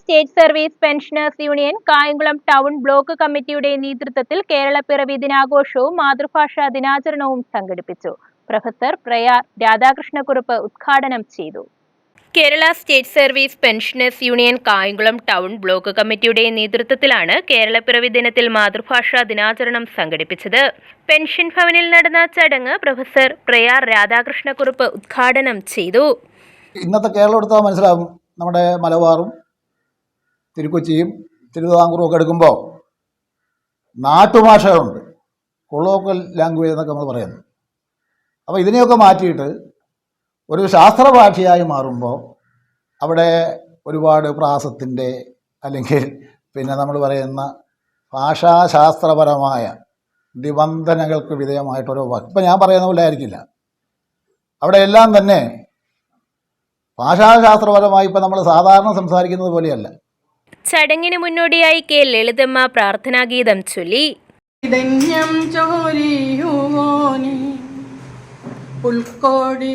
State service pensioners union Kayamkulam town block കമ്മിറ്റിയുടെ നേതൃത്വത്തിൽ കേരള പിറവി ദിനാഘോഷവും മാതൃഭാഷാ ദിനാചരണവും സംഘടിപ്പിച്ചു. പ്രൊഫസർ പ്രയാർ രാധാകൃഷ്ണക്കുറുപ്പ് ഉദ്ഘാടനം ചെയ്തു. Kerala state service pensioners union Kayamkulam town block കമ്മിറ്റിയുടെ നേതൃത്വത്തിലാണ് കേരളപ്പിറവി ദിനത്തിൽ മാതൃഭാഷാ ദിനാചരണം സംഘടിപ്പിച്ചത്. പെൻഷൻ ഭവനിൽ നടന്ന ചടങ്ങ് പ്രൊഫസർ പ്രയാർ രാധാകൃഷ്ണക്കുറുപ്പ് ഉദ്ഘാടനം ചെയ്തു. ഇന്നത്തെ കേരളം എടുത്താൽ മനസ്സിലാവും നമ്മുടെ മലബാറും തിരുക്കൊച്ചിയും തിരുവിതാംകൂറും ഒക്കെ എടുക്കുമ്പോൾ നാട്ടുഭാഷകളുണ്ട്. കൊളോക്കൽ ലാംഗ്വേജ് എന്നൊക്കെ നമ്മൾ പറയുന്നു. അപ്പോൾ ഇതിനെയൊക്കെ മാറ്റിയിട്ട് ഒരു ശാസ്ത്രഭാഷയായി മാറുമ്പോൾ അവിടെ ഒരുപാട് പ്രാസത്തിന്റെ അല്ലെങ്കിൽ പിന്നെ നമ്മൾ പറയുന്ന ഭാഷാശാസ്ത്രപരമായ നിബന്ധനകൾക്ക് വിധേയമായിട്ടോരോ വാക്ക്. ഇപ്പം ഞാൻ പറയുന്ന പോലെ ആയിരിക്കില്ല. അവിടെ എല്ലാം തന്നെ ഭാഷാശാസ്ത്രപരമായി ഇപ്പം നമ്മൾ സാധാരണ സംസാരിക്കുന്നത് പോലെയല്ല. ചടങ്ങിന് മുന്നോടിയായി കെ. ലളിതമ്മ പ്രാർത്ഥനാഗീതം ചൊല്ലി. പുൽക്കോടി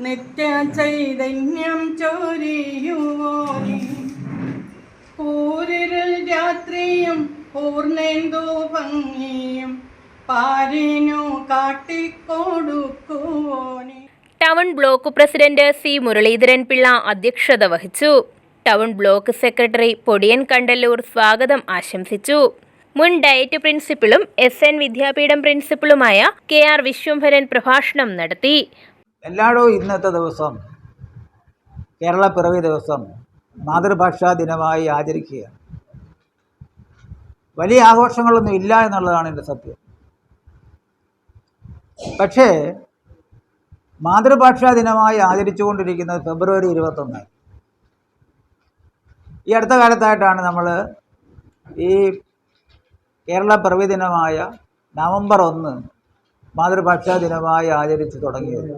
നിത്യ ചൈതന്യം ചോരിയുവോനി. പൂരിരുൾ രാത്രിയും പൂർണേന്ദു ഭംഗിയും പാരിനു കാട്ടിക്കൊടുക്കുവോനി. Town block president C Muraleedharan Pillai അധ്യക്ഷത വഹിച്ചു. Town block secretary Podiyan Kandalloor സ്വാഗതം ആശംസിച്ചു. മുൻ ഡയറ്റ് പ്രിൻസിപ്പളും എസ് എൻ വിദ്യാപീഠം പ്രിൻസിപ്പളുമായ കെ ആർ വിശ്വംഭരൻ പ്രഭാഷണം നടത്തി. എല്ലാടോ ഇന്നത്തെ ദിവസം കേരള പിറവി ദിവസം മാതൃഭാഷാ ദിനമായി ആചരിക്കുകയാണ്. വലിയ ആഘോഷങ്ങളൊന്നും ഇല്ല എന്നുള്ളതാണ് എന്റെ സത്യം. പക്ഷേ മാതൃഭാഷാ ദിനമായി ആചരിച്ചുകൊണ്ടിരിക്കുന്നത് ഫെബ്രുവരി ഇരുപത്തൊന്ന്. ഈ അടുത്ത കാലത്തായിട്ടാണ് നമ്മൾ ഈ കേരള പിറവി ദിനമായ നവംബർ ഒന്ന് മാതൃഭാഷാ ദിനമായി ആചരിച്ചു തുടങ്ങിയത്.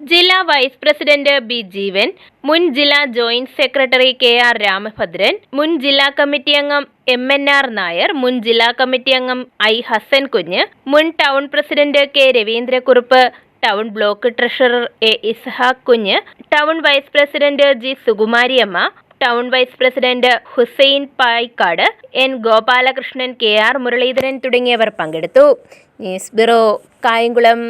ജില്ലാ വൈസ് പ്രസിഡന്റ് ബി ജീവൻ മുൻ ജില്ലാ joint secretary K R Ramabhadran മുൻ ജില്ലാ കമ്മിറ്റി അംഗം എം എൻ ആർ നായർ മുൻ ജില്ലാ കമ്മിറ്റി അംഗം ഐ ഹസൻ കുഞ്ഞ് മുൻ town president K Raveendrakurup town block treasurer A Ishaq Kunju town vice president G Sukumariamma town vice president Hussain Paikkad N Gopalakrishnan K R Muraleedharan തുടങ്ങിയവർ പങ്കെടുത്തു. News bureau Kayamkulam.